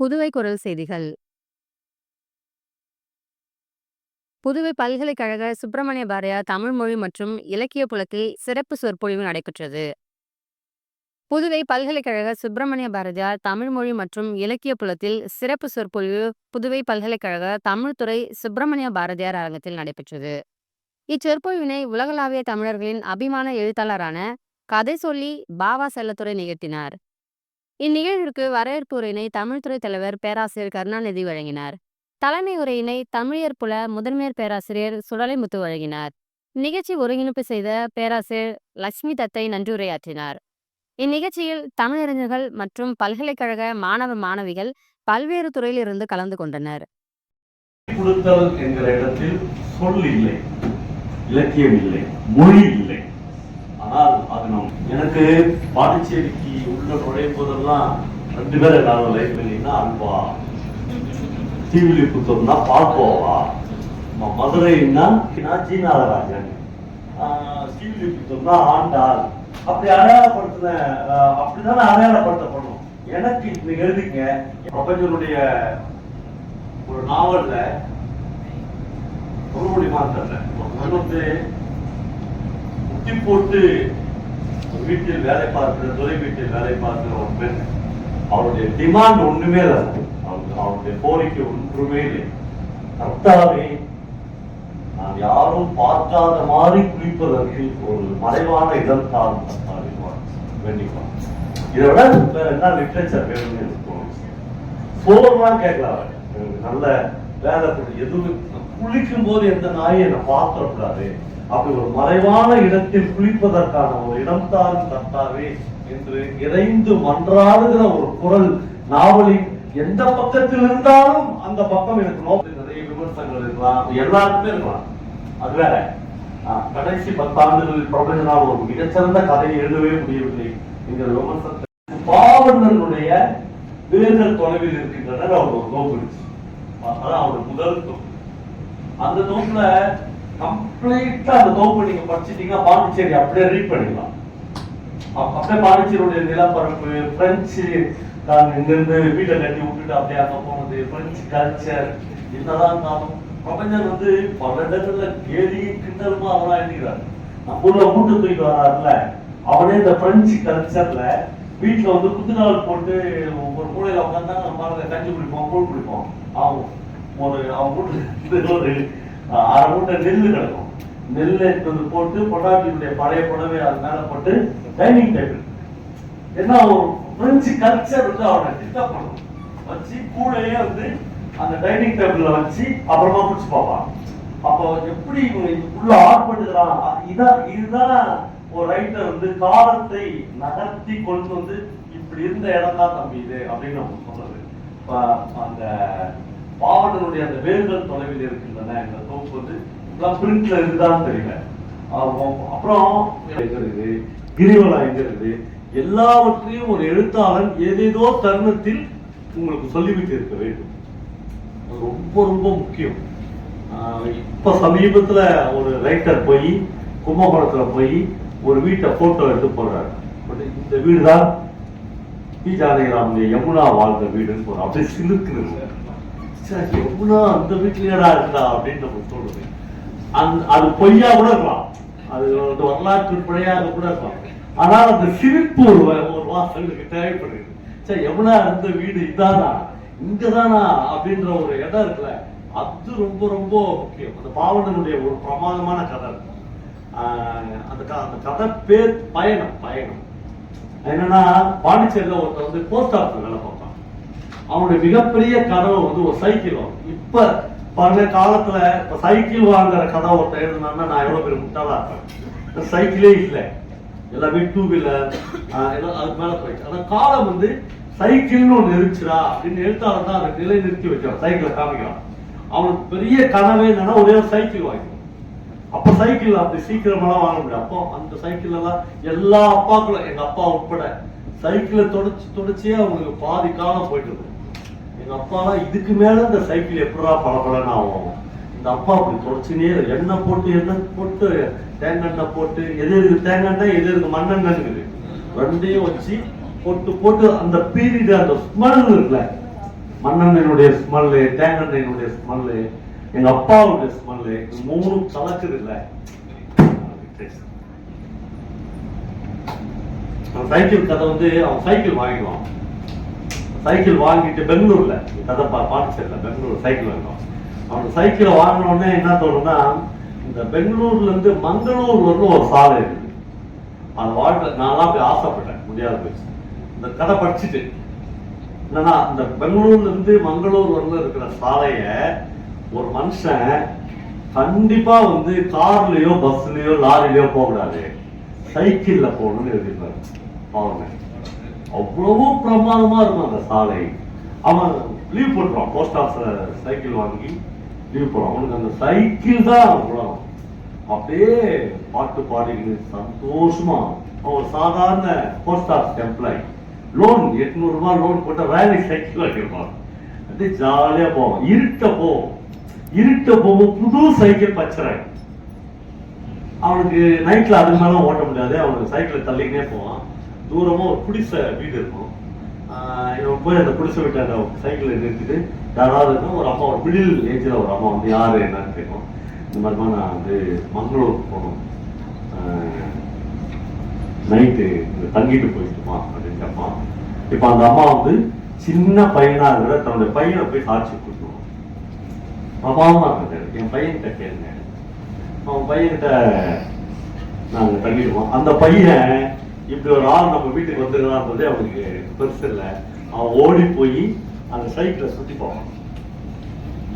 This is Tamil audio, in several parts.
புதுவை குரல் செய்திகள். புதுவை பல்கலைக்கழக சுப்பிரமணிய பாரதியார் தமிழ் மொழி மற்றும் இலக்கிய புலத்தில் சிறப்பு சொற்பொழிவு நடைபெற்றது. புதுவை பல்கலைக்கழக சுப்பிரமணிய பாரதியார் தமிழ் மொழி மற்றும் இலக்கிய புலத்தில் சிறப்பு சொற்பொழிவு புதுவை பல்கலைக்கழக தமிழ்துறை சுப்பிரமணிய பாரதியார் அரங்கத்தில் நடைபெற்றது. இச்சொற்பொழிவினை உலகளாவிய தமிழர்களின் அபிமான எழுத்தாளரான கதை சொல்லி பாவா செல்லத்துறை நிகழ்த்தினார். இந்நிகழ்விற்கு வரவேற்பு உரையினை தமிழ்துறை தலைவர் பேராசிரியர் கருணாநிதி வழங்கினார். தலைமை உரையினை தமிழர் புல முதன்மையர் பேராசிரியர் சுடலைமுத்து வழங்கினார். நிகழ்ச்சி ஒருங்கிணைப்பு செய்த பேராசிரியர் லட்சுமி தத்தை நன்றியுரையாற்றினார் இந்நிகழ்ச்சியில் தமிழறிஞர்கள் மற்றும் பல்கலைக்கழக மாணவ மாணவிகள் பல்வேறு துறையில் இருந்து கலந்து கொண்டனர். இலக்கியம் இல்லை மொழி இல்லை. ஆனால் அது நம் எனக்கு பாண்டிச்சேரிக்கு உள்ள நுழையும் போதெல்லாம் ரெண்டு பேரை நான் லைஃப் பண்ணீங்கன்னா அல்வா ஸ்ரீவில்லிபுத்தூர்னா பால்கோவா நம்ம மதுரைன்னா நான் ஜி நாகராஜன் ஆஹ் ஸ்ரீவில்லிபுத்தூர்னா ஆண்டாள். அப்படி அடையாளப்படுத்தின ஆஹ் அப்படிதானே அடையாளப்படுத்தப்படும் எனக்கு இன்னைக்கு எழுதிங்க பிரபஞ்சனுடைய ஒரு நாவல்ல சொல்ல முடியுமான்னு தெரியல ஒரு பொண்ணு வந்து முட்டி போட்டு வீட்டில் வேலை பார்க்கிற துறை வீட்டில் வேலை பார்க்கிற ஒரு பெண் அவருடைய டிமாண்ட் ஒண்ணுமே இல்லை. அவருடைய கோரிக்கை ஒன்றுமே இல்லை. கர்த்தாவே நான் யாரும் பார்க்காத மாதிரி குளிப்பதற்கு ஒரு மறைவான இடம் தான் கர்த்தாவே வேண்டிப்பான் இதை விட வேற என்ன லிட்ரேச்சர் வேணும்னு எனக்கு தோணுச்சு. சோறுலாம் கேட்கல நல்ல வேலை எதுவும் குளிக்கும் போது எந்த நாயை என்னை பார்த்துடக்கூடாது அப்படி ஒரு மறைவான இடத்தில் குளிப்பதற்கான ஒரு இடம் தாரும் கர்த்தாவே என்று இறைந்து மன்றாடுகிற ஒரு குரல் நாவலின் எந்த பக்கத்தில் இருந்தாலும் அந்த பக்கம் எனக்கு நோக்கம் நிறைய விமர்சனங்கள் இருக்கலாம். எல்லாருக்குமே இருக்கலாம். அது வேற. கடைசி பத்தாண்டுகளில் பிரபஞ்சனால் ஒரு மிகச்சிறந்த கதையை எழுதவே முடியவில்லை என்கிற விமர்சனத்தை பாவனர்களுடைய வேர்கள் தொலைவில் இருக்கின்றனர். அவர் ஒரு நோக்கிடுச்சு அதான் அவர் முதல் தொகுப்பு. அந்த தோப்புல கம்ப்ளீட்டா அந்த தொகுப்பு நீங்க படிச்சிட்டீங்கன்னா பாண்டிச்சேரி அப்படியே ரீட் பண்ணிக்கலாம் அப்ப- அப்படியே பாண்டிச்சேரியுடைய நிலப்பரப்பு பிரெஞ்சு நான் இங்கிருந்து வீட்டை கட்டி விட்டுட்டு அப்படியே அங்க போனது பிரெஞ்சு கல்ச்சர் என்னதான் இருந்தாலும் பிரபஞ்சன் வந்து பல இடங்கள்ல கேலி கிண்டலுமா அவனா எழுதுகிறார் நம்ம ஊர்ல மூட்டை தூக்கிட்டு வராருல அவனே இந்த பிரெஞ்சு கல்ச்சர்ல வீட்டுல வந்து குத்துநாள் போட்டு ஒரு மூலையில உட்காந்து நம்ம கஞ்சி குடிப்போம் கூழ் குடிப்போம். ஆகும் ஒரு அவன் மூட்டை ஒரு அரை மூட்டை நெல்லு கிடக்கும். நெல்ல எடுத்து வந்து போட்டு பொண்டாட்டியுடைய பழைய புடவை அது மேல போட்டு டைனிங் டேபிள் என்ன ஒரு பிரெஞ்சு கல்ச்சர் வந்து அவனை டிஸ்டர்ப் பண்ணும். வச்சு கூடையே வந்து அந்த டைனிங் டேபிள்ல வச்சு அப்புறமா குடிச்சு பார்ப்பான். அப்போ எப்படி இவங்க உள்ள ஆட்படுகிறான் அ- இதான் இதுதான் ஒரு ரைட்டர் வந்து காலத்தை நகர்த்தி கொண்டு வந்து இப்படி இருந்த இடம் தான் தம்பி இது அப்படின்னு நம்ம சொல்றது. அந்த பாவனனுடைய அந்த வேர்கள் தொலைவில் இருக்கின்றன இந்த தொகுப்பு வந்து இப்பெல்லாம் பிரிண்ட்ல இருந்தாலும் தெரியல. அப்புறம் இருக்கிறது கிரிவலா இருக்கிறது கிரிவலம் எல்லாவற்றையும் ஒரு எழுத்தாளன் ஏதேதோ தருணத்தில் உங்களுக்கு சொல்லிவிட்டு இருக்க வேண்டும். ரொம்ப ரொம்ப முக்கியம். ஆஹ் இப்ப சமீபத்துல ஒரு ரைட்டர் போய் கும்பகோணத்துல போய் ஒரு வீட்டை போட்டோ எடுத்து போடுறாரு. பட் இந்த வீடு தான் பி. ஜானகிராமுடைய யமுனா வாழ்ந்த வீடுன்னு போறோம் அப்படியே சிலுக்குது சரி, யமுனா அந்த வீட்லயேடா இருக்கா அப்படின்னு நமக்கு தோணுது. அந் அது பொய்யா கூட இருக்கலாம். அது வந்து வரலாற்று பிழையாக கூட இருக்கலாம். ஆனால் அந்த சிரிப்பு ஒரு ஒரு வாசலுக்கு தேவைப்படுது சார் யமுனா இருந்த வீடு இதானா? இங்கதானா? அப்படின்ற ஒரு இடம் இருக்குல்ல. அது ரொம்ப ரொம்ப முக்கியம். அந்த பாவனனுடைய ஒரு பிரமாதமான கதை ஆஹ் அந்த அந்த கதை பேர் பயணம் பயணம். என்னன்னா பாண்டிச்சேரியில் ஒருத்தர் வந்து போஸ்ட் ஆஃபீஸ் வேலை பார்ப்பான். அவனுடைய மிகப்பெரிய கனவு வந்து ஒரு சைக்கிள் வாங்கணும். இப்ப பழைய காலத்துல இப்ப சைக்கிள் வாங்குற கதை ஒருத்தர் எழுதுனா நான் எவ்வளவு பெரிய முட்டாளா இருப்பேன். சைக்கிளே இல்லை. எல்லாமே டூ வீலர் எல்லாம் அதுக்கு மேல போயிடுச்சு. அந்த காலம் வந்து சைக்கிள்னு ஒன்று இருந்துச்சுடா அப்படின்னு எழுத்தாளர் தான் அதை நிலைநிறுத்தி வச்சான். சைக்கிளை காமிக்கலாம் அவனுக்கு பெரிய கனவே என்னன்னா ஒரே ஒரு சைக்கிள் வாங்கி அப்ப சைக்கிள் அப்படி சீக்கிரமெல்லாம் வாங்க முடியாது. அப்போ அந்த சைக்கிள் எல்லாம் எல்லா அப்பாக்களும் எங்க அப்பா உட்பட சைக்கிளை தொடச்சு தொடச்சே அவங்களுக்கு பாதி காலம் போயிட்டு இருக்கு எங்க அப்பாலாம் இதுக்கு மேல இந்த சைக்கிள் எப்படா பளபளன்னு ஆகும். இந்த அப்பா அப்படி தொடச்சுனே எண்ணெய் போட்டு எண்ணெய் போட்டு தேங்காய் போட்டு எது இருக்கு தேங்காய் எது இருக்கு மண்ணெண்ணெய் இருக்குது. ரெண்டையும் வச்சு போட்டு போட்டு அந்த பீரியட் அந்த ஸ்மெல் இருக்குல்ல. மண்ணெண்ணெயினுடைய ஸ்மெல்லு தேங்காய் ஸ்மெல்லு எங்க அப்பாவுடைய ஸ்மெல்லு மூணு கலக்குது இல்ல சைக்கிள் கதை வந்து அவன் சைக்கிள் வாங்கிடுவான். சைக்கிள் வாங்கிட்டு பெங்களூர்ல. இந்த கதை பா பாண்டிச்சேரியில் பெங்களூர் சைக்கிள் வாங்குவான் அவன் சைக்கிளை வாங்கினோடனே என்ன தோணும்னா இந்த பெங்களூர்ல இருந்து மங்களூர் வரலும் ஒரு சாலை இருக்குது. அந்த வாழ்க்கை நான்லாம் போய் ஆசைப்பட்டேன் முடியாத போச்சு. இந்த கதை படிச்சுட்டு. என்னன்னா இந்த பெங்களூர்ல இருந்து மங்களூர் வரல இருக்கிற சாலைய ஒரு மனுஷன் கண்டிப்பா வந்து கார்லயோ பஸ்லயோ லாரிலயோ போகக்கூடாது. சைக்கிள்ல போகணும்னு எழுதிருப்பாரு பாருங்க. அவ்வளவோ பிரமாதமா இருக்கும் அந்த சாலை. அவன் லீவ் போட்டுருவான். போஸ்ட் ஆஃபீஸ்ல சைக்கிள் வாங்கி லீவ் போடுறான் அவனுக்கு அந்த சைக்கிள் தான் உலகம் அப்படியே பாட்டு பாடிக்கிட்டு சந்தோஷமா அவன் சாதாரண போஸ்ட் ஆஃபீஸ் எம்ப்ளாயி லோன் எட்நூறு ரூபாய் லோன் போட்டு வேலை சைக்கிள் வாங்கியிருப்பான் அப்படியே ஜாலியா போவான். இருட்ட போவோம் இருட்ட போகும் புது சைக்கிள் பச்சரை. அவனுக்கு நைட்ல அது மேல ஓட்ட முடியாது. அவனுக்கு சைக்கிளை தள்ளிக்கினே போவான். தூரமாக ஒரு குடிசை வீடு இருக்கும். இவன் போய் அந்த குடிசை வீட்டை அந்த சைக்கிளை நிறுத்திட்டு யாராவது இருக்கும் ஒரு அம்மா ஒரு மிடில் ஏஜில் ஒரு அம்மா வந்து யார் என்னன்னு கேட்கும். இந்த மாதிரிமா நான் வந்து மங்களூருக்கு போகணும் நைட்டு இங்க தங்கிட்டு போயிட்டுமா அப்படின்னு கேட்பான் இப்போ அந்த அம்மா வந்து சின்ன பையனாக இருக்கிற தன்னுடைய பையனை போய் சாட்சி கொடுத்துருவோம் அப்பாவும் இருக்காரு என் பையன்கிட்ட கேளுங்க. அவன் பையன்கிட்ட நாங்கள் தங்கிடுவோம். அந்த பையன் இப்படி ஒரு ஆள் நம்ம வீட்டுக்கு வந்துருக்கான்றது அவனுக்கு பெருசு இல்லை. அவன் ஓடி போய் அந்த சைக்கிளை சுத்தி போவான்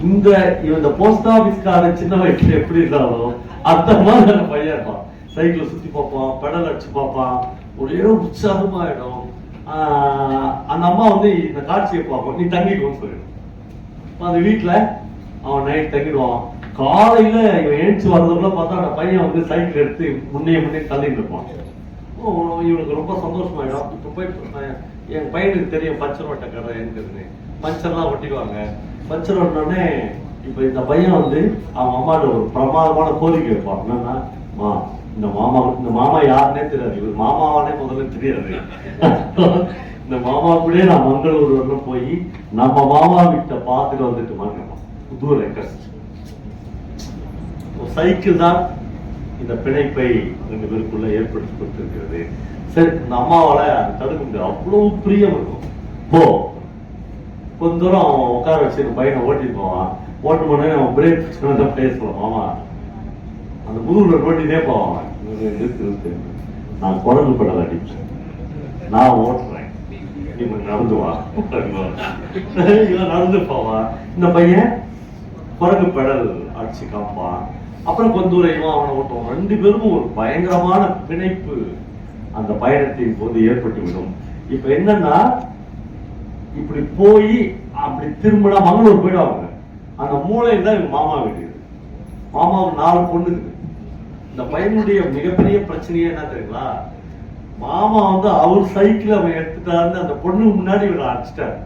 இந்த இந்த போஸ்ட் ஆஃபீஸ்கார சின்ன வயசுல எப்படி இருந்தாலும் அந்த மாதிரி அந்த பையன் இருப்பான். சைக்கிளை சுத்தி பார்ப்பான் பெடல் அடிச்சு பார்ப்பான். ஒரே உற்சாகமாயிடும் ஆஹ் அந்த அம்மா வந்து இந்த காட்சியை பார்ப்போம் நீ தங்கிடுவோன்னு சொல்லிடும். அந்த வீட்டுல அவன் நைட் தங்கிடுவான். காலையில இவன் எழுந்து வர்றதுக்குள்ள பார்த்தா அந்த பையன் வந்து சைக்கிள் எடுத்து முன்னே முன்னே தள்ளிட்டு இருப்பான். இவனுக்கு ரொம்ப சந்தோஷமாயிடும் இப்போ போய் என் பையனுக்கு தெரியும் பஞ்சர் ஓட்ட கடை இருக்குதுன்னு. பஞ்சர்லாம் ஒட்டிடுவாங்க. பஞ்சர் ஓட்டினோடனே இப்போ இந்த பையன் வந்து அவன் அம்மாட்ட ஒரு பிரமாதமான கோரிக்கை வைப்பான். என்னன்னா மா இந்த மாமா இந்த மாமா யாருன்னே தெரியாது. இவர் மாமாவானே முதல்ல தெரியாது. இந்த மாமா கூட நான் மங்களூர் வரணும் போய் நம்ம மாமா வீட்டை பார்த்துட்டு வந்துட்டு மாட்டேன் புது ரெக்வஸ்ட் சைக்கிள் தான் இந்த பிணைப்பை ரெண்டு பேருக்குள்ள ஏற்படுத்தி கொடுத்திருக்கிறது சரி இந்த அம்மாவால தடுக்க முடியாது. அவ்வளவு பிரியம் இருக்கும். போ. கொஞ்ச தூரம் அவன் உட்கார வச்சு இந்த பையனை ஓட்டிட்டு போவான். ஓட்டு போனே அவன் பிரேக் தான் பேசுவான் மாமா அந்த முதுகுல ஓட்டினே போவான். இருக்கு நான் குரங்கு படம் அடிச்சேன் நான் ஓட்டுறேன். நீ கொஞ்சம் நடந்து வா. நடந்து போவான். இந்த பையன் குரங்கு பெடல் அடிச்சு காப்பான் அப்புறம் கொஞ்ச அவனை ஓட்டுவான் ரெண்டு பேரும் ஒரு பயங்கரமான பிணைப்பு. அந்த பயணத்தின் போது ஏற்பட்டு விடும் இப்ப என்னன்னா இப்படி போய் அப்படி திரும்பினா மங்களூர் போயிடுவாங்க. அந்த மூளையில் தான் மாமா வீடு. மாமாவுக்கு நாலு பொண்ணு இந்த பையனுடைய மிகப்பெரிய பிரச்சனையே என்ன தெரியுங்களா? மாமா வந்து அவர் சைக்கிள் அவன் எடுத்துட்டாருன்னு அந்த பொண்ணுக்கு முன்னாடி இவனை அடிச்சிட்டார்.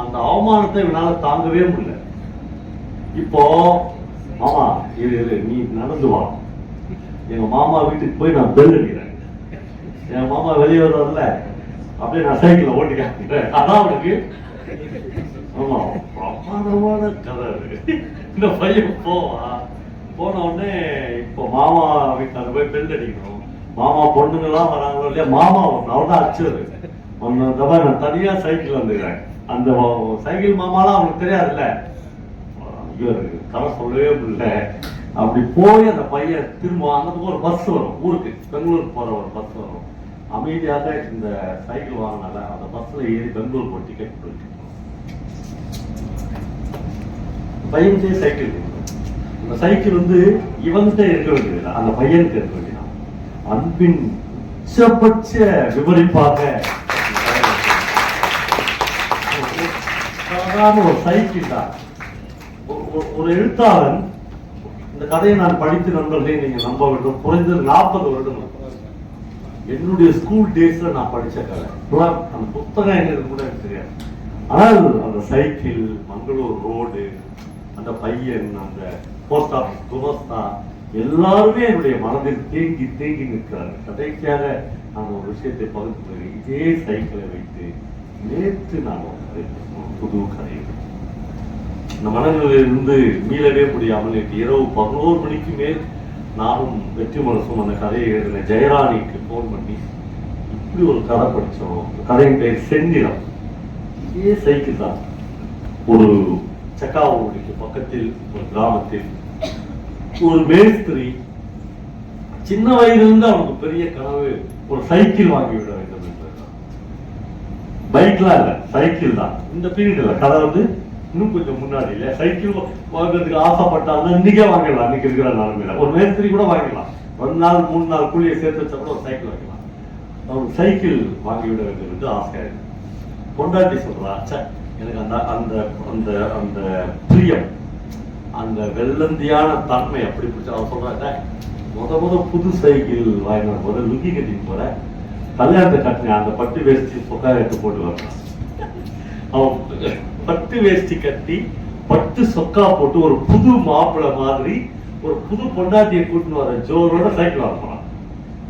அந்த அவமானத்தை இவனால தாங்கவே முடியல. இப்போ மாமா இரு இரு நீ நடந்து வா. எங்க மாமா வீட்டுக்கு போய் நான் பெல் அடிக்கிறேன். என் மாமா வெளியே வருவார்ல அப்படியே நான் சைக்கிள ஓட்டி காட்டுறேன் அதான் அவனுக்கு ஆமா பிரமாதமான கதை இந்த பையன் போவா. போன உடனே இப்போ மாமா வீட்டுல போய் பெல் அடிக்கணும். மாமா பொண்ணுங்கெல்லாம் வராங்களோ இல்லையா மாமா ஒன்று அவன் தான் அடிச்சது. ஒன்று நான் தனியா சைக்கிள் வந்துக்கிறேன். அந்த சைக்கிள் மாமாலாம் அவனுக்கு தெரியாதுல்ல. ஐயோ கதை சொல்லவே முடியல. அப்படி போய் அந்த பையன் திரும்ப அந்த பக்கம் ஒரு பஸ் வரும். ஊருக்கு. பெங்களூருக்கு போற ஒரு பஸ் வரும். அமைதியாக இந்த சைக்கிள் வாங்கினால அந்த பஸ்ல ஏறி பெங்களூர் போய் டிக்கெட் போயிட்டு பையன்கிட்டே சைக்கிள் இந்த அந்த சைக்கிள் வந்து இவன்கிட்ட இருக்க வேண்டியது அந்த பையனுக்கு இருக்க வேண்டியது. அன்பின் உச்சபட்ச விவரிப்பாக. சாதாரண ஒரு சைக்கிள் தான். ஒரு- ஒரு- எழுத்தாளன் இந்த கதையை நான் படித்து நண்பர்களே நீங்க நம்ப வேண்டும். குறைந்தது நாற்பது வருடம் என்னுடைய ஸ்கூல் டேஸ்ல நான் படிச்ச கதை. அந்த புத்தகம் என்ன கூட எனக்கு தெரியாது. ஆனால் அந்த சைக்கிள் மங்களூர் ரோடு அந்த பையன் அந்த போஸ்ட் ஆஃபீஸ் குமஸ்தா எல்லாருமே என்னுடைய மனதில் தேங்கி தேங்கி நிற்கிறாங்க. கடைசியாக நான் ஒரு விஷயத்தை பகிர்ந்து இதே சைக்கிளை வைத்து நேற்று நான் ஒரு கதை புது கதை இந்த மனநிலையிலிருந்து மீளவே முடியாமல் நேற்று இரவு பதினோரு மணிக்கு மேல் நானும் வெற்றி மனசும் அந்த கதையை எழுதின ஜெயராணிக்கு ஃபோன் பண்ணி இப்படி ஒரு கதை படித்தோம். கதையின் பெயர் செந்திரம் இதே சைக்கிள் தான். ஒரு சக்காவூருக்கு பக்கத்தில் ஒரு கிராமத்தில் ஒரு மேஸ்திரி சின்ன வயதிலிருந்து அவனுக்கு பெரிய கனவு ஒரு சைக்கிள் வாங்கி விட வேண்டும் என்றுதான் பைக்லாம் இல்ல சைக்கிள் தான். இந்த பீரியட்ல கதை வந்து இன்னும் கொஞ்சம் முன்னாடி இல்லை சைக்கிள் வாங்குறதுக்கு ஆசைப்பட்டாலும் இன்னைக்கே வாங்கிடலாம். இன்னைக்கு இருக்கிற நிலைமையில ஒரு மேஸ்திரி கூட வாங்கிடலாம். ஒரு நாள் மூணு நாள் கூலியை சேர்த்து வச்சா கூட ஒரு சைக்கிள் வாங்கிக்கலாம் அவன் சைக்கிள் வாங்கி விட வேண்டும் என்று ஆசையா இருக்கு பொண்டாட்டி சொல்றா ச்சே எனக்கு அந்த அந்த அந்த அந்த பிரியம் அந்த வெள்ளந்தியான தன்மை அப்படி பிடிச்சா. அவன் சொல்றாங்க முத முத புது சைக்கிள் வாங்கின போது லுக்கி கட்டிட்டு போற கல்யாணத்தை கட்டின அந்த பட்டு வேஷ்டி சொக்கா எடுத்து போட்டு வர்றான் அவன் பட்டு வேஷ்டி கட்டி பட்டு சொக்கா போட்டு ஒரு புது மாப்பிள்ளை மாதிரி ஒரு புது பொண்டாட்டியை கூட்டின்னு வர ஜோரோட சைக்கிள் வாங்குறான்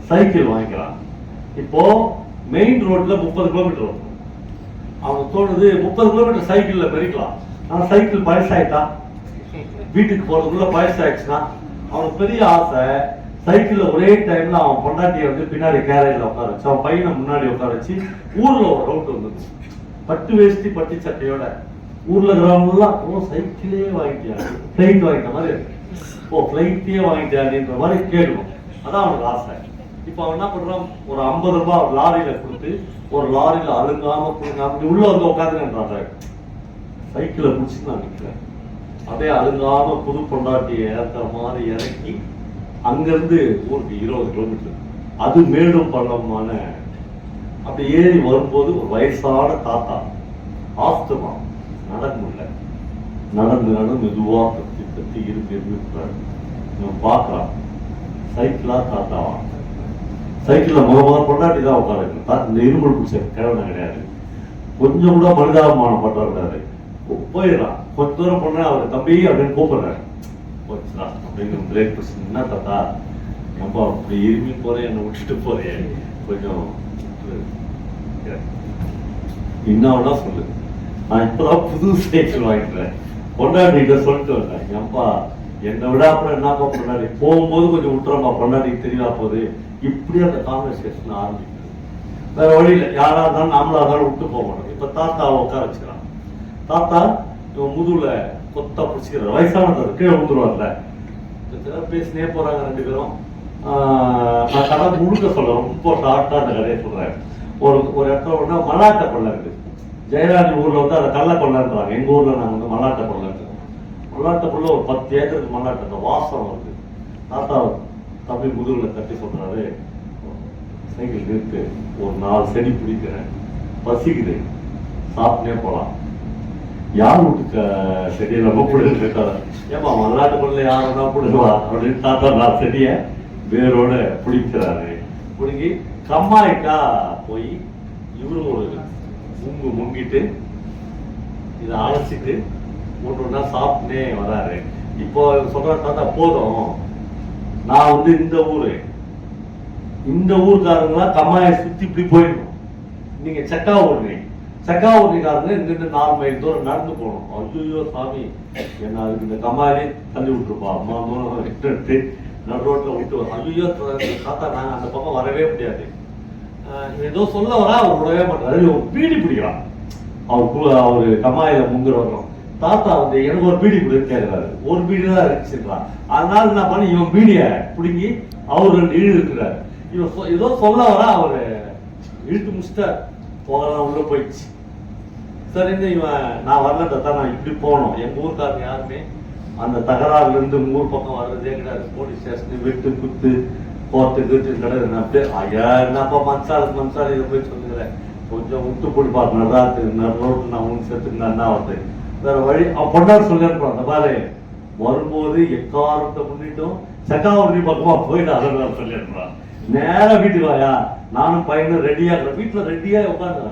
சைக்கிள் வாங்கிக்கிறான் இப்போ மெயின் ரோட்ல முப்பது கிலோமீட்டர் வரும் அவங்க தோணுது முப்பது கிலோமீட்டர் சைக்கிள்ல மெரிக்கலாம் ஆனா சைக்கிள் பழசாயிட்டா? வீட்டுக்கு போறதுக்குள்ள பழசாயிடுச்சுன்னா? அவனுக்கு பெரிய ஆசை சைக்கிள்ல ஒரே டைம்ல அவன் பொண்டாட்டியை வந்து பின்னாடி கேரேஜ்ல உட்கார வச்சு அவன் பையனை முன்னாடி உட்கார வச்சு ஊர்ல ஒரு ரவுட் வந்தது பட்டு வேஷ்டி பட்டு சட்டையோட ஊர்ல கிராமம்லாம் ஓ சைக்கிளே வாங்கிட்டியா ஃபிளைட் வாங்கிட்ட மாதிரி இருக்கு. ஓ ஃபிளைட்டே வாங்கிட்டியான்ற மாதிரி கேட்கணும் அதான் அவனுக்கு ஆசை. இப்போ அவன் என்ன பண்றான்? ஒரு ஐம்பது ரூபாய் ஒரு லாரியில கொடுத்து ஒரு லாரியில அழுங்காம புழுங்காம உள்ள வந்து உட்காந்துன்றான் சைக்கிளை பிடிச்சி நான் நிற்கிறேன் அப்படியே அழுங்காம புது பொண்டாட்டியை ஏற்ற மாதிரி இறக்கி அங்கிருந்து ஊருக்கு இருபது கிலோமீட்டர் அது மேடும் பள்ளமான அப்படி ஏறி வரும்போது ஒரு வயசான தாத்தா ஆஸ்துமா நடக்க முடியல நடந்து நடந்து மெதுவா பத்தி பத்தி இருக்கு இருக்கிறாரு இவன் பார்க்கறான் சைக்கிளா தாத்தாவா? சைக்கிள்ல முத முத பொண்டாட்டி தான் உட்காரு தா- இந்த இருமல் பிடிச்ச கிழவனை கிடையாது. கொஞ்சம் கூட மனிதாபமானம் பண்றாரு போயிடலாம் கொஞ்ச தூரம் போனா அவர் தம்பி அப்படின்னு கூப்பிடுறாரு. போச்சுடா அப்படின்னு பிரேக் பிடிச்சி என்ன தாத்தா ரொம்ப அப்படி இருமி போறேன் என்னை விட்டுட்டு போறேன் கொஞ்சம் இன்னும் சொல்லு. நான் இப்பதான் புது சைக்கிள் வாங்கிட்டேன். பொண்டாட்டிகிட்ட சொல்லிட்டு வந்தேன். ஏன்பா என்னை விட அப்புறம் என்னப்பா பொண்டாடி போகும்போது கொஞ்சம் விட்டுறப்பா பொண்டாடி தெரியலா போகுது இப்படி அந்த கான்வர்சேஷன் ஆரம்பிக்குது. வேற வழி இல்லை. யாரா இருந்தாலும் நாமளா இருந்தாலும் விட்டு போக மாட்டோம். இப்ப தாத்தாவை உட்கார வச்சுக்கிறான். தாத்தா இவன் முதுகுல கொத்தா பிடிச்சிக்கிறார். வயசானது கீழே விழுந்துருவார்ல. பேசினே போறாங்க ரெண்டு பேரும். நான் கதை முழுக்க சொல்கிறேன் ரொம்ப ஷார்ட்டாக அந்த கதையை சொல்கிறேன் ஒரு ஒரு இடத்துல ஒன்றா மல்லாட்ட கொள்ளை இருக்குது ஜெயராஜ் ஊரில் வந்து அதை கள்ள கொள்ளைன்றாங்க. எங்கள் ஊரில் நாங்கள் வந்து மல்லாட்ட கொள்ளை இருக்கோம் மல்லாட்டை ஒரு பத்து ஏக்கருக்கு மல்லாட்டத்தை வாசம் வருது. தாத்தா தம்பி முதுகில் தட்டி சொல்கிறாரு சைக்கிள் நிறுத்து. ஒரு நாலு செடி பிடிக்கிறேன். பசிக்குது. சாப்பிட்டே போகலாம் யார் வீட்டுக்கு செடியை நம்ம பிடுங்க ஏமா மல்லாட்டு கொள்ள யாருன்னா பிடுங்குவா அப்படின்னு தாத்தா நாலு செடியை வேரோட பிடிக்கிறாரு. பிடுங்கி கம்மாய்க்கா போய் இவரும் ஒரு முங்கு முங்கிட்டு இதை அழைச்சிட்டு ஒன்று ஒன்றா சாப்பிட்டுனே வராரு. இப்போ சொல்ற தாத்தா போதும். நான் வந்து இந்த ஊர். இந்த ஊருக்காரங்களாம் கம்மாயை சுத்தி இப்படி போயிடணும். நீங்க செக்கா ஊர்னி செக்கா ஊர்னிக்காரங்க இங்கிருந்து நாலு மைல் தூரம் நடந்து போகணும். ஐயோ சாமி. என்ன அதுக்கு இந்த கம்மாயிலே தள்ளி விட்டுருப்பா. அம்மா தூரம் விட்டு நடு ரோட்டில் விட்டு வரும். ஐயோ தாத்தா நாங்கள் அந்த பக்கம் வரவே முடியாது. ஏதோ சொல்ல வரா அவர் விடவே மாட்டார். ஒரு பீடி பிடிக்கிறான். அவர் அவர் அவரு கம்மாயில முங்குற வரணும் தாத்தா வந்து எனக்கு ஒரு பீடி கொடு கேட்குறாரு. ஒரு பீடி தான் இருக்குன்றான் அதனால என்ன பண்ணி இவன் பீடியை பிடுங்கி அவர் ரெண்டு இழு இருக்கிறார். இவன் சொ- ஏதோ சொல்ல வரா அவர் இழுத்து முடிச்சிட்டார் போகலாம் உள்ள போயிடுச்சு. சரின்னு இவன் நான் வரல தாத்தா நான் இப்படி போனோம் எங்கள் ஊருக்காரங்க யாருமே அந்த தகராறுல இருந்து ஊர் பக்கம் வர்றதே கிடையாது போலீஸ் ஸ்டேஷன் வெட்டு குத்து கோர்ட்டு கீட்டு கிடையாது அப்படியே ஐயா என்னப்பா மனசாரு மனசாரு இதை போய் சொல்லுகிறேன் கொஞ்சம் விட்டு போட்டு பார்த்து நடு ரோட்டு நான் ஒன்று சேர்த்துக்கு என்ன வருது வேற வழி அவன் சொல்லியிருப்போம் அந்த பாரு. வரும்போது எக்காரத்தை முன்னிட்டும் செக்காவரி பக்கமா போயிட்டு அதை சொல்லியிருப்பான் நேரம் வீட்டுக்கு வாயா. நானும் பையனும் ரெடியாக வீட்டில் ரெடியாக ரெடியா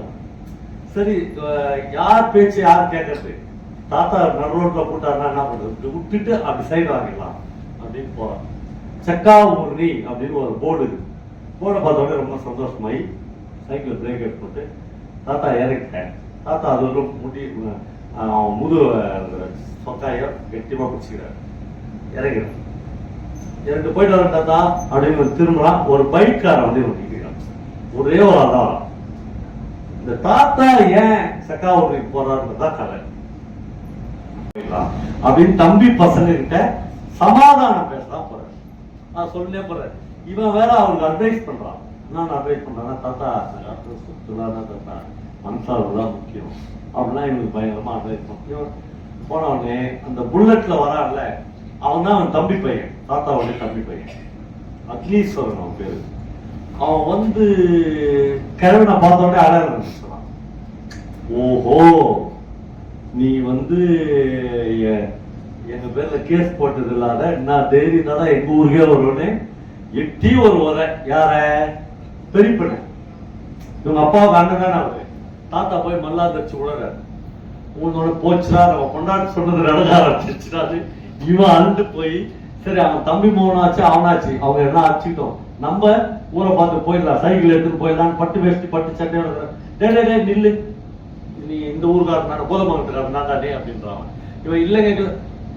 சரி யார் பேச்சு யார் கேட்கறது? தாத்தா நல்ல ரோட்டில் போட்டாருன்னா என்ன பண்ணுறது? விட்டுட்டு அப்படி சைடு வாங்கிடலாம் அப்படின்னு போறான். செக்கா ஊர்னி அப்படின்னு ஒரு போர்டு இருக்கு. போர்டை பார்த்தோடனே ரொம்ப சந்தோஷமாயி சைக்கிள் பிரேக் எடுத்து போட்டு தாத்தா இறங்கிட்டேன் தாத்தா அது ஒரு முடி அவன் முது சொக்காயோ கெட்டியமாக பிடிச்சிக்கிறார். இறங்கிறான் இறங்கிட்டு போயிட்டு வரேன் தாத்தா அப்படின்னு திரும்பலாம் ஒரு பைக்காரன் வந்து நிற்கிறான் ஒரே ஒரு அதான் தான். இந்த தாத்தா ஏன் செக்கா ஊருக்கு போறாருன்றதான் கதை. அப்படின்னு தம்பி பசங்க கிட்ட சமாதானம் பேசலாம் போறேன் நான் சொல்லே போறேன். இவன் வேற அவனுக்கு அட்வைஸ் பண்றான். நான் அட்வைஸ் பண்றேன் தாத்தா சுற்றுலாதான் தாத்தா? மனசார்பு தான் முக்கியம். அப்படின்னா இவனுக்கு பயங்கரமா அட்வைஸ் பண்ணும் போன உடனே அந்த புல்லட்ல வரான்ல அவன் தான் அவன் தம்பி பையன். தாத்தாவுடைய தம்பி பையன். அக்னீஸ்வரன் அவன் பேரு. அவன் வந்து கிழவனை பார்த்த உடனே அழக ஓஹோ! நீ வந்து எங்க பேர்ல கேஸ் போட்டது இல்லாத நான் தைரியம் எங்க ஊருக்கே வருவனே எட்டி ஒரு வர யார? பெரியப்பண்ண இவங்க அப்பாவுக்கு அண்ணன் தானே அவரு. தாத்தா போய் மல்லா தச்சு உழறாரு உன்னோட போச்சுடா நம்ம கொண்டாட சொன்னது நடக்க ஆரம்பிச்சிருச்சுடாது இவன் அழுந்து போய் சரி அவன் தம்பி மோகனாச்சு அவனாச்சு. அவங்க என்ன அடிச்சுக்கிட்டோம்? நம்ம ஊரை பார்த்து போயிடலாம். சைக்கிள் எடுத்துட்டு போயிடலாம் பட்டு வேஸ்ட் பட்டு சட்டையோட டே டே, நில்லு. இந்த ஊருக்காரன் பூதமங்கலத்துக்காரன் தான் தானே அப்படின்றான் இவன் இல்லை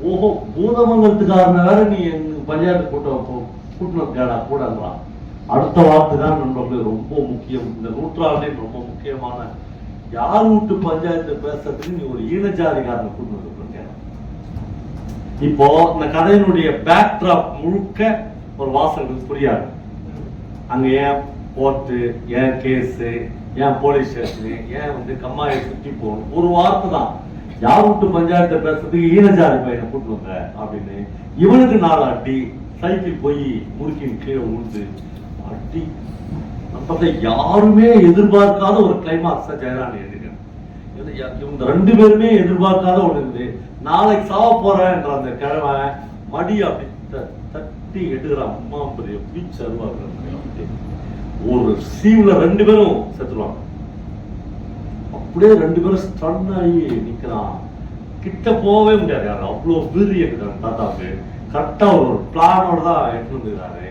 ஓஹோ பூதமங்கலத்துக்காரன நீ எங்க பஞ்சாயத்து கூட்டம் கூட்டணும் கேடா கூடன்றான். அடுத்த வார்த்தை தான் நம்மளுக்கு ரொம்ப முக்கியம். இந்த நூற்றாண்டே ரொம்ப முக்கியமான யார் வீட்டு பஞ்சாயத்து பேசுறதுக்கு நீ ஒரு ஈனஜாதிகாரனை கூட்டு இப்போ இந்த கதையினுடைய பேக்ட்ராப் முழுக்க ஒரு வாசகங்களுக்கு புரியாது. அங்க ஏன் கோர்ட்டு ஏன் கேஸு ஏன் போலீஸ் ஸ்டேஷனு? ஏன் வந்து கம்மாயை சுற்றி போகணும்? ஒரு வார்த்தை தான். யார் விட்டு பஞ்சாயத்தை பேசுறதுக்கு ஈனஜாதி பையனை கூட்டு வந்த அப்படின்னு. இவனுக்கு நாலு அடி சைக்கிள் போய் முறுக்கின் கீழே உழுந்து அடி. நம்ம யாருமே எதிர்பார்க்காத ஒரு கிளைமாக்ஸ் ஜெயராணி எழுதிருக்காங்க இவங்க ரெண்டு பேருமே எதிர்பார்க்காத ஒண்ணு இருந்து நாளைக்கு சாவ போறேன்ற அந்த கிழமை மடி அப்படி த- தட்டி எடுக்கிறான் அம்மா பெரிய பீச் அருவாங்க ஒரு சீவ்ல ரெண்டு பேரும் செத்துருவாங்க. அப்படியே ரெண்டு பேரும் ஸ்டன் ஆகி நிக்கிறான். கிட்ட போகவே முடியாது யாரும். அவ்வளோ வீரிய இருக்கிறாங்க தாத்தாவுக்கு. கரெக்டா ஒரு பிளானோட தான் எடுத்து வந்துக்கிறாரு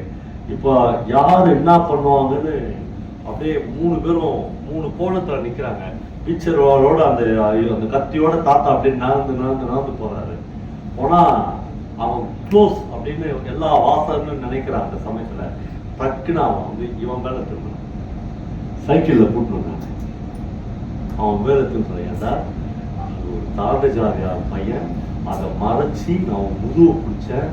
இப்போ யார் என்ன பண்ணுவாங்கன்னு அப்படியே மூணு பேரும் மூணு கோணத்துல நிக்கிறாங்க. பீச்சரோட அந்த அந்த கத்தியோட தாத்தா அப்படியே நடந்து நடந்து நடந்து போறாரு. போனா அவன் க்ளோஸ் அப்படின்னு எல்லா வாசகர்களும் நினைக்கிறான் அந்த சமயத்துல. டக்குன்னு அவன் வந்து இவன் மேலே திரும்பினான் சைக்கிளில் கூட்டு வந்தாங்க. அவன் மேல திரும்பினா அது ஒரு தாண்டஜாரியார் பையன். அதை மறைச்சி நான் முதுவை பிடிச்சேன்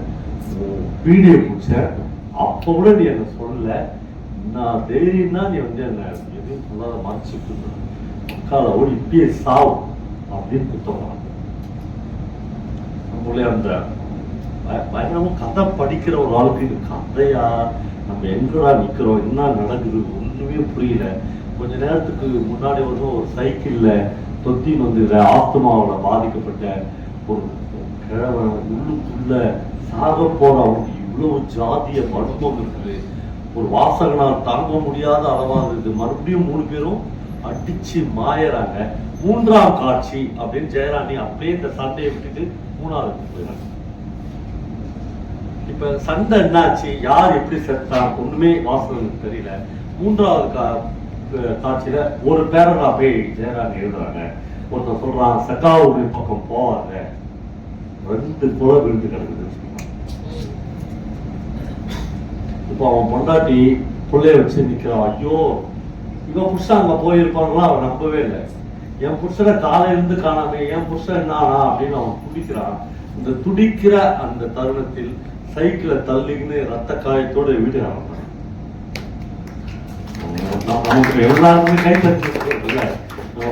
பீடியை பிடிச்சேன். அப்போ கூட நீ என்ன சொல்லல. நான் தைரியம்னா நீ வந்து என்ன எதுவும் சொல்லாத மறைச்சிட்டு இருந்த முக்கால ஓடி இப்பயே சாவும் அப்படின்னு குத்தம் நம்மளே அந்த பய- பயங்கரமா கதை படிக்கிற ஒரு ஆளுக்கு இது கதையா? நம்ம எங்கடா நிற்கிறோம் என்ன நடக்குது? ஒன்றுமே புரியல. கொஞ்ச நேரத்துக்கு முன்னாடி வந்து ஒரு சைக்கிளில் தொத்தி வந்து ஆஸ்துமாவோட பாதிக்கப்பட்ட ஒரு கிழவன் உள்ளுக்குள்ள சாக போறவனுக்கு இவ்வளவு ஜாதிய மருத்துவம் இருக்குது. ஒரு வாசகனால் தாங்க முடியாத அளவா இருக்குது. மறுபடியும் மூணு பேரும் அடிச்சு மாயறாங்க. மூன்றாம் காட்சி அப்படின்னு ஜெயராணி அப்படியே இந்த சண்டையை விட்டுட்டு மூணாவது போயிடறாங்க. இப்ப சண்டை என்னாச்சு? யார் எப்படி செத்தா ஒண்ணுமே வாசகனுக்கு தெரியல. மூன்றாவது கா காட்சியில ஒரு பேரகிராஃபை ஜெயராணி எழுதுறாங்க. ஒருத்தன் சொல்றான் சகாவுடைய பக்கம் போவாங்க ரெண்டு குலை விழுந்து கிடக்குது இப்போ அவன் பொண்டாட்டி பிள்ளைய வச்சு நிற்கிறான் ஐயோ இவன் புருஷன் அங்க போயிருப்பாங்களா அவன் நம்பவே இல்லை. என் புருஷனை காலையில இருந்து காணாம என் புருஷன் என்னானா? அப்படின்னு அவன் துடிக்கிறான். இந்த துடிக்கிற அந்த தருணத்தில் சைக்கிளை தள்ளிக்கின்னு ரத்த காயத்தோட வீடு அவன் நமக்கு எல்லாருமே கை தட்டுல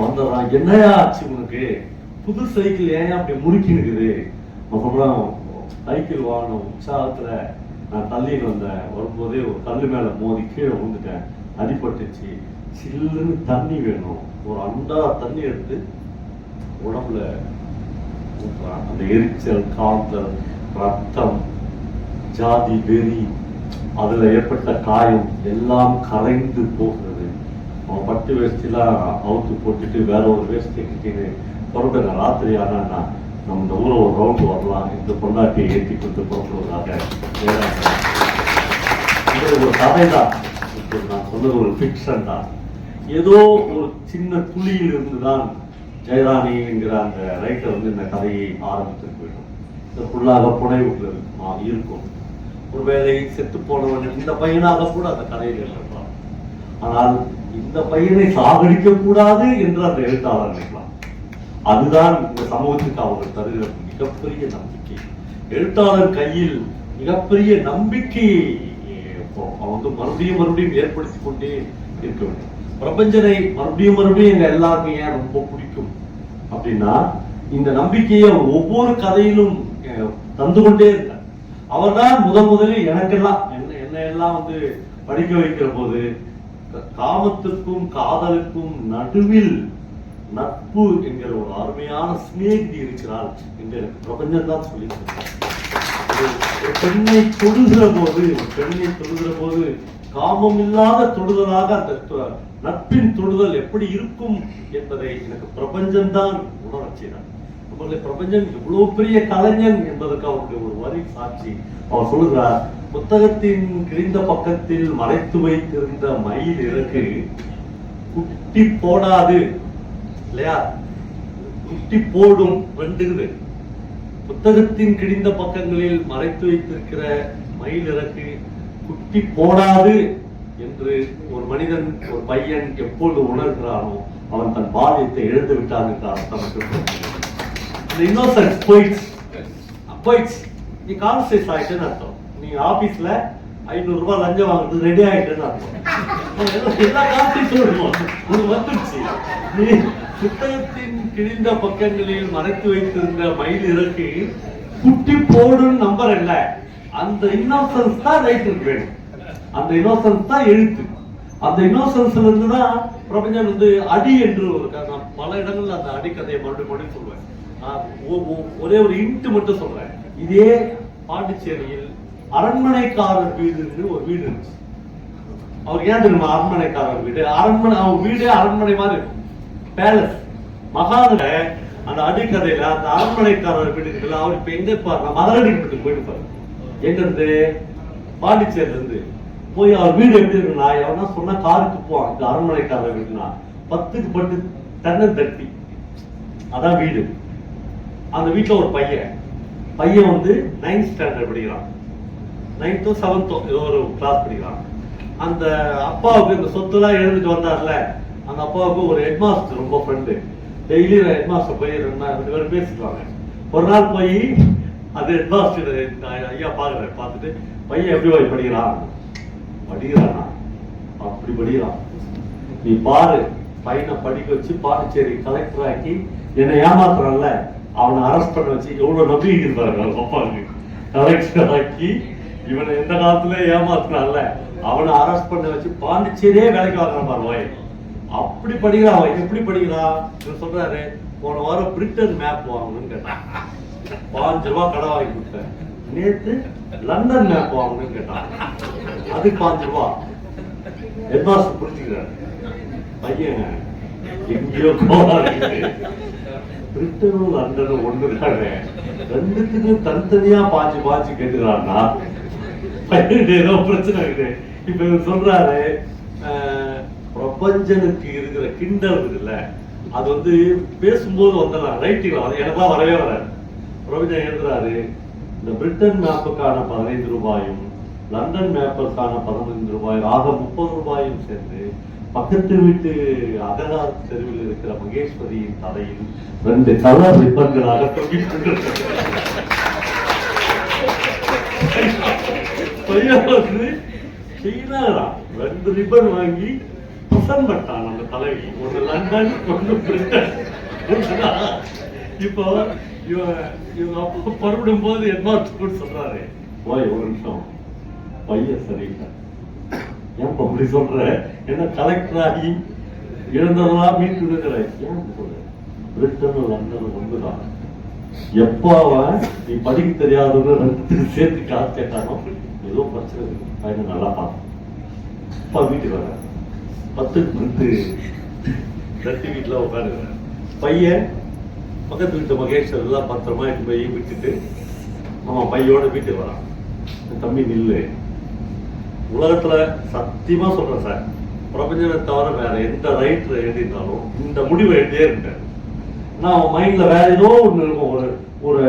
வந்துடுறான் என்னையா ஆச்சு உனக்கு? புது சைக்கிள் ஏன் அப்படி முறுக்கி இருக்குது அப்புறம் சைக்கிள் வாங்கின உற்சாகத்துல நான் தள்ளிட்டு வந்தேன். வரும்போதே ஒரு கல் மேல மோதி கீழே விழுந்துட்டேன். அடிபட்டுச்சு. சில்லுன்னு தண்ணி வேணும். ஒரு அண்டா தண்ணி எடுத்து உடம்புல அந்த எரிச்சல் காந்தல் ரத்தம் ஜாதி வெறி அதுல ஏற்பட்ட காயம் எல்லாம் கரைந்து போகிறது. அவன் பட்டு வேஷ்டிலாம் அவுத்து போட்டுட்டு வேற ஒரு வேஷ்டி கட்டின்னு புறப்படுங்க ராத்திரி ஆனா நம்ம இந்த ஊரை ஒரு ரவுண்டு வரலாம். இந்த பொண்டாட்டியை ஏற்றி கொண்டு புறப்படுவதாக இது ஒரு கதை தான் நான் சொன்னது ஒரு ஃபிக்ஷன் தான். ஏதோ ஒரு சின்ன துளியில் இருந்து தான் ஜெயராணிங்கிற அந்த ரைட்டர் வந்து இந்த கதையை ஆரம்பித்து போயிடும் இந்த ஃபுல்லாக புனைவுகள் இருக்கும் இருக்கும். ஒருவேளை செத்து போனவன் இந்த பையனாக கூட அந்த கதையில் இருக்கலாம். ஆனால் இந்த பையனை சாகடிக்க கூடாது என்று அந்த எழுத்தாளர் நினைக்கலாம். அதுதான் இந்த சமூகத்துக்கு அவர்கள் தருகிற மிகப்பெரிய நம்பிக்கை. எழுத்தாளர் கையில் மிகப்பெரிய நம்பிக்கையை அவங்க மறுபடியும் மறுபடியும் ஏற்படுத்தி கொண்டே இருக்க வேண்டும். பிரபஞ்சனை மறுபடியும் மறுபடியும் எங்க எல்லாருக்கும் ஏன் ரொம்ப பிடிக்கும் அப்படின்னா இந்த நம்பிக்கையை ஒவ்வொரு கதையிலும் தந்து கொண்டே இருக்க அவர் தான் முத முதலில் எனக்கெல்லாம் என்ன என்ன எல்லாம் வந்து படிக்க வைக்கிற போது காமத்துக்கும் காதலுக்கும் நடுவில் நட்பு என்கிற ஒரு அருமையான சிநேகிதி இருக்கிறாள் என்று எனக்கு பிரபஞ்சம் தான் சொல்லி ஒரு- பெண்ணை தொடுகிற போது ஒரு பெண்ணை தொடுகிற போது காமம் இல்லாத தொடுதலாக அந்த நட்பின் தொடுதல் எப்படி இருக்கும் என்பதை எனக்கு பிரபஞ்சம் தான் உணரச் உங்களை பிரபஞ்சம் இவ்வளவு பெரிய கலைஞன் என்பதற்கு அவருடைய ஒரு வரி சாட்சி. அவர் சொல்லுகிறார் புத்தகத்தின் கிழிந்த பக்கத்தில் மறைத்து வைத்திருந்த மயில் இறக்கு குட்டி போடாது. இல்லையா? குட்டி போடும் ரெண்டுங்குது புத்தகத்தின் கிழிந்த பக்கங்களில் மறைத்து வைத்திருக்கிற மயில் இறக்கு குட்டி போடாது என்று ஒரு மனிதன் ஒரு பையன் எப்பொழுது உணர்கிறானோ அவன் தன் பாலியத்தை இழந்து விட்டான் என்று அர்த்தம் இந்த இன்னோசன்ஸ் போயிடுச்சு போயிடுச்சு நீ கான்சியஸ் ஆயிட்டுன்னு அர்த்தம். நீ ஆபீஸ்ல ஐநூறு லஞ்சம் வாங்குறது ரெடி ஆயிட்டுன்னு அர்த்தம். எல்லா- கான்சியஸும் இருக்கும். உனக்கு வந்துடுச்சு நீ புத்தகத்தின் கிழிந்த பக்கங்களில் மறைத்து வைத்திருந்த மயில் இறக்கு குட்டி போடும் நம்பர் இல்லை அந்த இன்னோசன்ஸ் தான் ரைட்டருக்கு வேணும் அந்த இன்னோசன்ஸ் தான் எழுத்து. அந்த இன்னோசன்ஸ்ல இருந்து தான் பிரபஞ்சன் வந்து அடி என்று ஒரு பல இடங்கள்ல அந்த அடி கதையை மறுபடியும் மறுபடியும் சொல்லுவேன். ஒரே ஒரு இன்ட்டு மட்டும் சொல்றேன். இதே பாண்டிச்சேரியில் அரண்மனைக்காரர் வீடுன்னு ஒரு வீடு இருந்துச்சு. அவர் ஏன் தெரியுமா அரண்மனைக்காரர் வீடு? அரண்மனை அவங்க வீடே அரண்மனை மாதிரி இருக்கும். பேலஸ் மகாதுல அந்த அடிக்கதையில அந்த அரண்மனைக்காரர் வீடு இருக்குல்ல அவர் இப்ப எங்க இருப்பார்? மதுரை வீட்டுக்கு போயிட்டு பாரு எங்க இருந்து பாண்டிச்சேரியில இருந்து போய் அவர் வீடு எப்படி இருக்குன்னா எவனா சொன்னா காருக்கு போவான் இந்த அரண்மனைக்காரர் வீடுனா பத்துக்கு பத்து தென்னந்தட்டி. அதான் வீடு. அந்த வீட்டில் ஒரு பையன். பையன் வந்து நைன்த் ஸ்டாண்டர்ட் படிக்கிறான். நைன்த்தோ செவன்த்தோ ஏதோ ஒரு கிளாஸ் படிக்கிறான். அந்த அப்பாவுக்கு இந்த சொத்துலாம் எழுந்துட்டு வந்தார்ல அந்த அப்பாவுக்கு ஒரு ஹெட்மாஸ்டர் ரொம்ப ஃப்ரெண்டு டெய்லி நான் ஹெட்மாஸ்டர் போய் ரெண்டு ரெண்டு பேரும் பேசிக்குவாங்க. ஒரு நாள் போய் அது ஹெட்மாஸ்டர் ஐயா பார்க்குறேன் பார்த்துட்டு பையன் எப்படி போய் படிக்கிறான்? படிக்கிறானா? அப்படி படிக்கிறான். நீ பாரு பையனை படிக்க வச்சு பாண்டிச்சேரி கலெக்டர் ஆக்கி என்னை ஏமாத்துறான்ல. அவனை அரெஸ்ட் பண்ண வச்சு எவ்வளவு நம்பிக்கை இருப்பாரு அவங்க அப்பாவுக்கு கலெக்டர் ஆக்கி இவனை எந்த காலத்துல ஏமாத்துனான்ல அவனை அரெஸ்ட் பண்ண வச்சு பாண்டிச்சேரியே வேலைக்கு வாங்குறான் மாதிரி அப்படி படிக்கிறான் அவன். எப்படி படிக்கிறான்? சொல்றாரு போன வாரம் பிரிட்டன் மேப் வாங்கணும்னு கேட்டான். பாஞ்சு ரூபா கடை வாங்கி கொடுத்தேன். நேத்து லண்டன் மேப் வாங்கணும்னு கேட்டான். அது பாஞ்சு ரூபா. ஹெட்மாஸ்டர் புரிஞ்சுக்கிறாரு. பையன் எங்கேயோ கோளாறு பிரிட்டனும் லண்டனும் ஒண்ணு தானே ரெண்டுத்துக்கும் தனித்தனியா பாஞ்சு பாஞ்சு கேட்டுக்கிறான்னா ஏதோ பிரச்சனை இருக்குது. இப்ப இவர் சொல்றாரு பிரபஞ்சனுக்கு இருக்கிற கிண்டல் இருக்குல்ல அது வந்து பேசும்போது வந்துடலாம் ரைட்டிங்ல வந்து எனக்குலாம் வரவே வராது. பிரபஞ்சன் எழுதுறாரு இந்த பிரிட்டன் மேப்புக்கான பதினைந்து ரூபாயும் லண்டன் மேப்பருக்கான பதினைந்து ரூபாய் ஆக முப்பது ரூபாயும் சேர்ந்து பக்கத்து வீட்டு அகரார் தெருவில் இருக்கிற மகேஸ்வரியின் தலையில் ரெண்டு கலர் ரிப்பன்களாக தொங்கிக் ரெண்டு ரிப்பன் வாங்கி பசன் பட்டான் அந்த தலைவி ஒண்ணு லண்டன் ஒன்று பிரிட்டன். இப்போ இவன் இவங்க அப்பா பருவிடும் போது ஹெட்மாஸ்டர் சொல்றாரு. ஓய் ஒரு நிமிஷம். பையன் சரியில்லை. ஏன் அப்படி சொல்ற? என்ன கலெக்டர் ஆகி இழந்ததெல்லாம் மீட்டு இருக்கிற ஏன் சொல்ற? பிரிட்டன் லண்டன் ஒன்றுதான் எப்பாவா நீ படிக்க தெரியாதவங்க ரெண்டுத்துக்கு சேர்த்து காசு கேட்டாலும் ஏதோ பிரச்சனை இருக்கு. பையனை நல்லா பார்ப்போம் அப்பா வீட்டுக்கு வர பத்துக்கு பத்து தட்டி வீட்டில் உட்காந்துக்கிறேன் பையன் பக்கத்து வீட்டு மகேஷ் எல்லாம் பத்திரமா இட்டு போய் விட்டுட்டு நம்ம பையோட வீட்டுக்கு வரான். தம்பி நில்லு. உலகத்துல சத்தியமா சொல்றேன் சார். பிரபஞ்சத்தை தவிர வேற எந்த ரைட்ல எழுதியிருந்தாலும் இந்த முடிவை எழுதியே இருக்காரு நான் அவன் மைண்ட்ல வேற ஏதோ ஒண்ணு இருக்கும். ஒரு ஒரு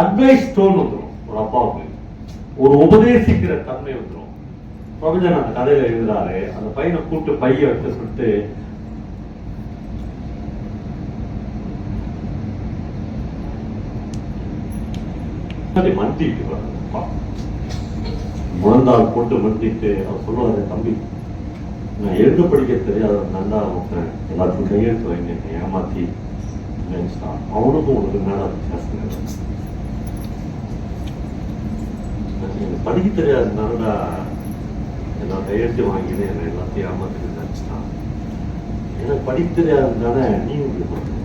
அட்வைஸ் டோன் வந்துடும் ஒரு அப்பாவுக்கு. ஒரு உபதேசிக்கிற தன்மை வந்துடும் பிரபஞ்சன் அந்த கதையில எழுதுறாரு. அந்த பையனை கூப்பிட்டு பைய வைக்க சொல்லிட்டு அதை மண்டிட்டு முழந்தாள் போட்டு மண்டிட்டு அவர் சொல்லுவாரு தம்பி நான் எழுத படிக்க தெரியாத நல்லா ஒருத்தன் எல்லாத்துக்கும் கையெழுத்து வாங்கி என்னை ஏமாத்தி நினைச்சிட்டான். அவனுக்கும் உனக்கு மேல வித்தியாசம் இல்லை. எனக்கு படிக்க தெரியாதனாலடா நான் கையெழுத்து வாங்கினு என்னை எல்லாத்தையும் ஏமாத்தி நினைச்சிட்டான். எனக்கு படிக்க தெரியாததுனால நீ இப்படி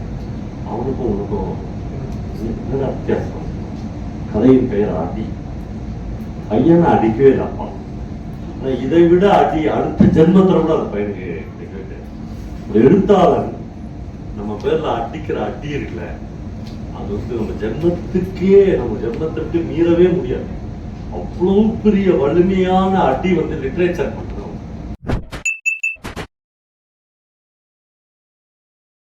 அவனுக்கும் உனக்கும் என்னடா வித்தியாசம்? கதையின் பெயர் அடி பையனை அடிக்கவே இல்லை அப்பா. இதை விட அடி அடுத்த ஜென்மத்தில் கூட அந்த பையனுக்கு கிடைக்கவே ஒரு எழுத்தாளன் நம்ம பேர்ல அடிக்கிற அடி இருக்குல்ல அது வந்து நம்ம ஜென்மத்துக்கே நம்ம ஜென்மத்திற்கு மீறவே முடியாது. அவ்வளவு பெரிய வலிமையான அடி வந்து லிட்ரேச்சர் பண்ணுறோம்